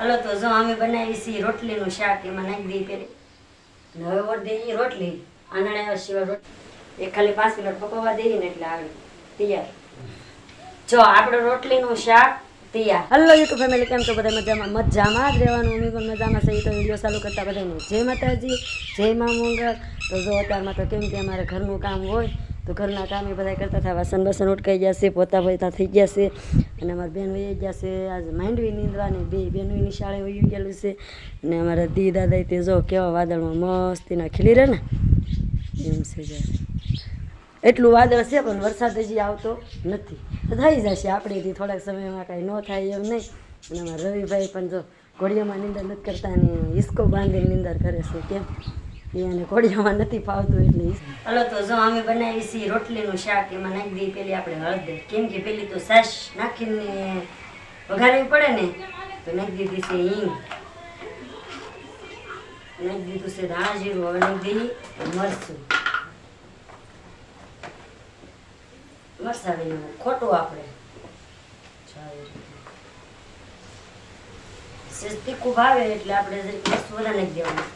Hello તો જો અમે બનાવી છીએ રોટલીનું શાક, એમાં નાખી દઈએ પેલી હવે વર દઈએ રોટલી. આંધણે સિવાય રોટલી. એ ખાલી પાંચ મિનિટ પકવવા દઈએ ને એટલે આવે તૈયાર. જો આપણે રોટલીનું શાક તૈયાર. હલો યુટ્યુબ ફેમિલી કેમ છો? બધા મજામાં? મજામાં જ રહેવાનું. અમે પણ મજામાં સહી તો વીડિયો ચાલુ કરતા બધાને જય માતાજી, જય મા મંગળ તો જો અત્યારમાં તો કેમ કે અમારે ઘરનું કામ હોય, તો ઘરના કામ એ બધા કરતા હતા વાસણ બસન ઉટકાઈ ગયા છે પોતા પોતા થઈ ગયા છે. અને અમારા બેન વહી ગયા છે, આજે માંડવી નીંદવાની, બે બેનની નિશાળે વહી ગયેલું છે. અને અમારા દી દાદા તે જો કેવા વાદળમાં મસ્તીના ખીલી રહે ને, એમ છે એટલું વાદળ છે, પણ વરસાદ હજી આવતો નથી. થઈ જશે આપણેથી થોડાક સમયમાં કાંઈ ન થાય એમ નહીં. અને અમારા રવિભાઈ પણ જો ઘોડિયામાં નિંદર નથી કરતા અને હિસ્કો બાંધીને નિંદર કરે છે, કેમ? એ કોડિયામાં નથી ફાવતું એટલે હલો તો જો અમે બનાવી છીએ રોટલીનું શાક, એમાં નાખી દઈએ પેલી આપણે હળદર. કેમ કે પેલી તો સાસ નાખીને વઘારવી પડે ને, તો નાખી દીધી છે હિંગ. નાખી દીધું છે ધાણા જીરું, હવે નાખી દઈએ મરચું. મરસાવી ખોટું આપણે. તીખું ભાવે એટલે આપણે જરીક મસ્ત નાખી દેવાનું.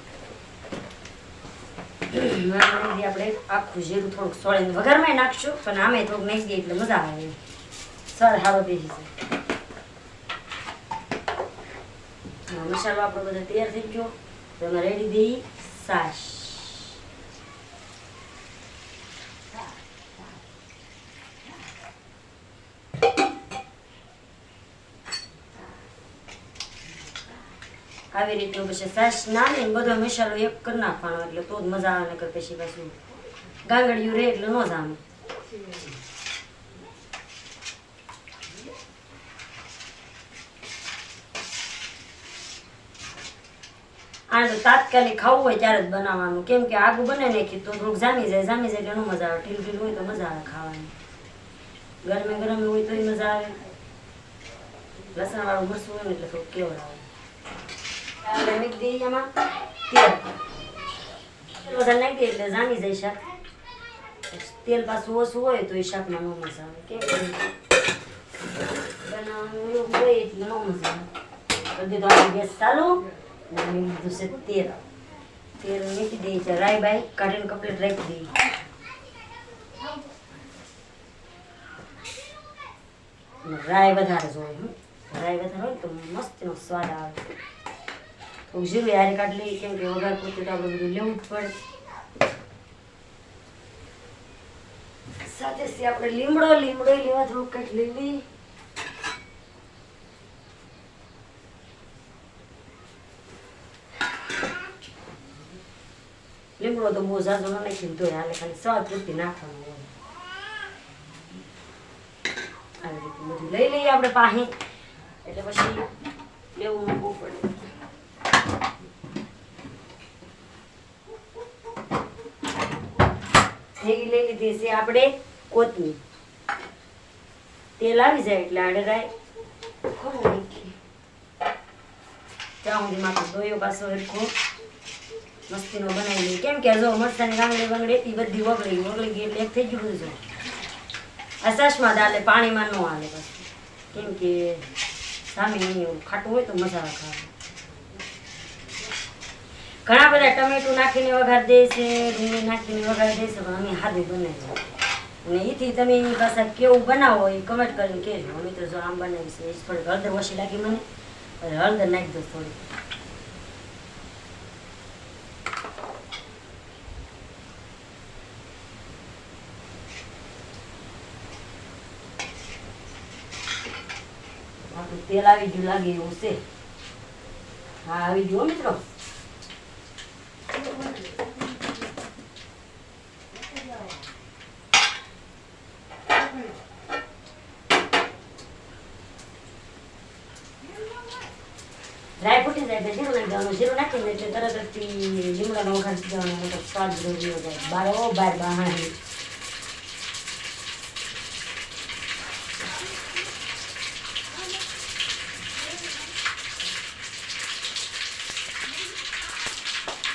આખું જીરું થોડુંક સોળીને વઘારમાં નાખશું પણ આમે થોડુંક નાખી એટલે મજા આવે સર હારો બેસી છે મસાલો આપણો બધો તૈયાર થઈ ગયો તો રેડી દઈએ સાસ આવી રીતનું પછી ફ્રેશ નાની બધો મસાલો એક કરી નાખવાનો એટલે તો જ મજા આવે, નકર પછી પાછું ગાંગડિયું રહે એટલે ન જામે આને તો તાત્કાલિક ખાવું હોય ત્યારે જ બનાવવાનું. કેમ કે આગું બને ને તો થોડુંક જામી જાય જામી જાય એટલે મજા આવે. ઠીલ ઠીલ હોય તો મજા આવે ખાવાની. ગરમે ગરમે હોય તોય મજા આવે. લસણ વાળું મરચું હોય ને એટલે થોડુંક કેવડ આવે નાખી દઈએ એમાં તેલ વધારે નાખી દઈએ એટલે જામી જાય શાક તેલ પાછું ઓછું હોય તો એ શાકમાં ન મજા આવે કેમ બનાવવાનું હોય એટલે ન મજા આવે તો આપણે ગેસ ચાલુ અને મેં લીધું છે તેલ તેલ મૂકી દઈએ છે રાઈ બાઈ કાઢીને કપલેટ રાખી દઈએ રાઈ વધારે જોઈએ. રાઈ વધારે હોય ને તો મસ્તનો સ્વાદ આવે થોડુંક જીરું કાઢ લઈએ, કેમ કે વઘાર પૂરતું તો આપણે બધું લેવું જ પડે. સાથે આપણે લીમડો લીમડો લેવા થોડુંક કંઈક લીલી લીમડો તો બહુ ઝાઝો ન નાખી દીધો હાલે, ખાલી સ્વાદ પૂરતી નાખવાનું આવી રીતે બધું લઈ લઈએ આપણે પાહી. એટલે પછી લેવું મૂકવું પડે. ભેગી લઈ લીધી છે આપણે કોથમીર. તેલ આવી જાય એટલે આડે રાય ખોલી નાખીએ ત્યાં સુધી માથું દોયો પાછો સરખો મસ્તીનો બનાવી લઈએ. કેમ કે જો મરચાની ગાંગડી બાંગડી એટલી બધી વગળી વગળી ગઈ એટલે એક થઈ ગયું બધું જો. આ દાલે પાણીમાં ન હાલે પછી કેમ કે સામે ખાટું હોય તો મજા આવે ખાવાની. ઘણા બધા ટમેટું નાખીને વઘાર દે છે ડુંગળી નાખીને વઘાર દે છે, પણ અમે હાથે બનાવી અને એથી તમે એની પાસે કેવું બનાવો એ કમેન્ટ કરીને કહેજો. અમે તો જો આમ બનાવી છે એ થોડીક હળદર ઓછી લાગી મને. હળદર નાખી દો થોડી તેલ આવી ગયું લાગે એવું છે. હા, આવી હો મિત્રો. રાઈ ફૂટી જાય એટલે જીરું નાખી દેવાનું જીરું નાખીને એટલે તરત જ લીમડાનો વઘાર કરી દેવાનો મતલબ સ્વાદ રહ્યો જાય બાર બાર બહાણી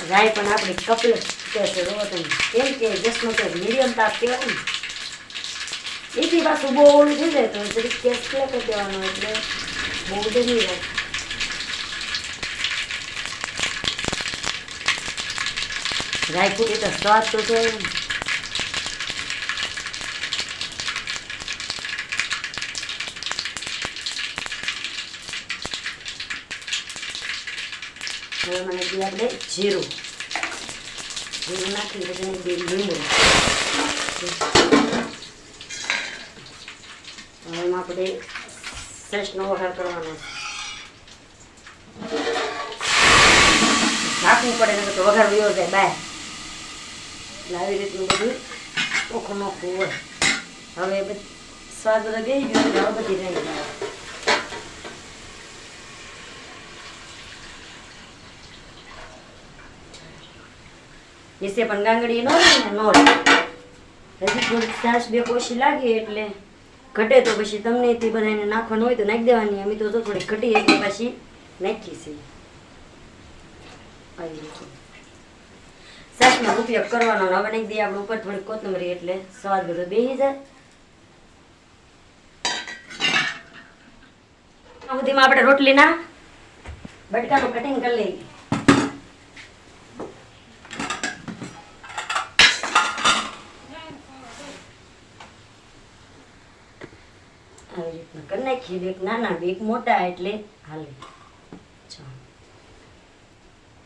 રાય પણ આપણે કપિલ કે છે રોવો તમે કેમ કે જસનો તો મીડિયમ તાપ કહેવાય ને એથી પાછું બહુ ઓલું થઈ જાય તો જરીક ગેસ દેવાનો એટલે બહુ બધું નહીં રાખ્યું તો સ્વાદ તો છે હવે મને દઈએ આપણે જીરું જીરું નાખી પછી બે લીંબુ હવે આપણે સેસનો વઘાર કરવાનો નાખવું પડે તો વઘાર વયો જાય બાય એટલે આવી રીતનું બધું. ઓખું નોખું હોય. હવે સ્વાદ બધો ગઈ ગયો એટલે બધી રહી જાય પણ ગાંગડી નો રહે હજી થોડીક સાસ બે કોશી લાગી એટલે ઘટે તો પછી તમને તે બધાને નાખવાનું હોય તો નાખી દેવાની. અમે તો થોડી ઘટી એટલે પછી નાખી છે આવી રીતે. શાકનો ઉપયોગ કરવાનો હવે નાખી દઈએ આપણે ઉપર થોડી કોથમરી એટલે સ્વાદ બધો બેસી જાય. સુધીમાં આપણે રોટલીના બટકાનું કટિંગ કરી લઈએ. આવી રીતના કરી નાખીએ. બેક નાના બેક મોટા એટલે હાલે.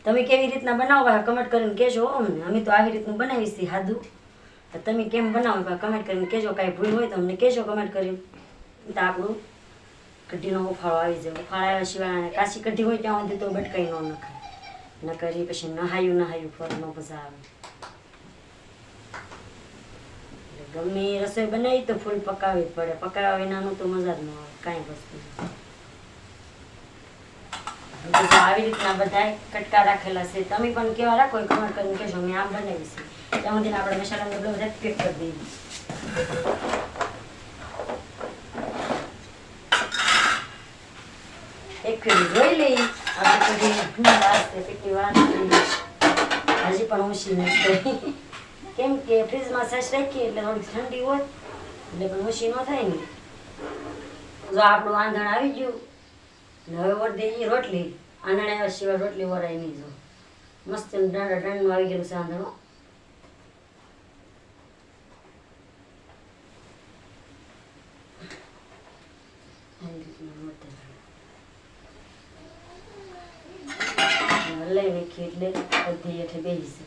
તમે કેવી રીતના બનાવો કમેન્ટ કરીને કહેજો અમને. અમે તો આવી રીતનું બનાવી છીએ સાદું તમે કેમ બનાવો? કમેન્ટ કરીને કહેજો. કાંઈ ભૂલ હોય તો અમને કહેજો કમેન્ટ કરીને. તો આપણું કઢીનો ઉફાળો આવી જાય. ઉફાળો આવ્યા સિવાય કાશી કઢી હોય ત્યાં સુધી તો બટકાઈ ન નખાય. ન કરી પછી નહાયું નહાયું ફર ન મજા આવે. ગમે રસોઈ બનાવી તો ફૂલ પકાવવી પડે. પકાવવા વિનાનું તો મજા જ ન આવે. કાંઈ વસ્તુ આવી રીતના બધા કટકા રાખેલા છે. તમે પણ કેવા રાખો એ કમેન્ટ કરીને મેં આમ બનાવી છે. ત્યાં આપણે મસાલાનો ડબ્બો બધા પેક કરી દઈએ. જોઈ લઈ આપણે હજી પણ ઓછી નથી. કેમ કે ફ્રીજમાં સસ રાખીએ એટલે ઠંડી હોય, એટલે પણ ઓછી ન થાય ને. જો આપણું આંધણ આવી ગયું હવે વર રોટલી, આનાણે આવ્યા સિવાય રોટલી વરાય નહીં જો. મસ્ત ડાંડા દાંડનું આવી ગયેલું છે આંધણો લઈ નાખી એટલે બધી હેઠે બેસી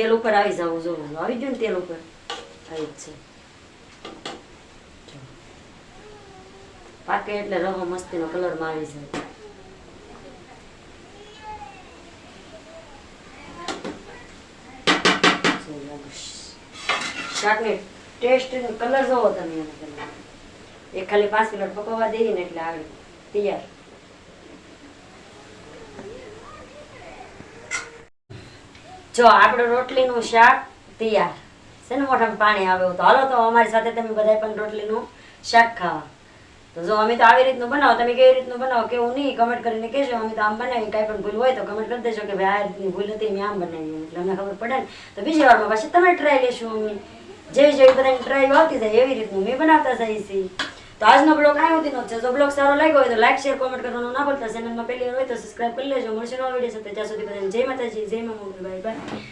તેલ ઉપર આવી જાવ જો આવી ગયું તેલ ઉપર આવી છે પાકે એટલે રવો મસ્તીનો કલરમાં આવી જાય ટેસ્ટ કલર જોવો તમે એનો એ ખાલી પાંચ મિનિટ પકવવા દઈએ ને એટલે આવે તૈયાર જો આપણે રોટલીનું શાક તૈયાર. શેને મોઢામાં પાણી આવે તો? હાલો તો અમારી સાથે તમે બધા પણ રોટલીનું શાક ખાવા. તો જો અમે તો આવી રીતનું બનાવો, તમે કેવી રીતનું બનાવો કેવું નહીં કમેન્ટ કરીને કહેજો. અમે તો આમ બનાવી કાંઈ પણ ભૂલ હોય તો કમેન્ટ કરી દેજો કે ભાઈ આ રીતની ભૂલ હતી, મેં આમ બનાવી એટલે અમને ખબર પડે ને. તો બીજી વારમાં પાછી તમે ટ્રાય લેશું અમે. જેવી જેવી બધાની ટ્રાય આવતી જાય, એવી રીતનું મેં બનાવતા છીએ. તો આજનો બ્લોગ આ સુધીનો છે. જો બ્લોગ સારો લાગ્યો હોય તો લાઈક શેર કોમેન્ટ કરવાનું ના ભૂલતા. ચેનલમાં પહેલી હોય તો સબસ્ક્રાઈબ કરી લેજો. મળશે નવા વીડિયો સાથે. ત્યાં સુધી બધાને જય માતાજી, જય મમ્મી બાય બાય.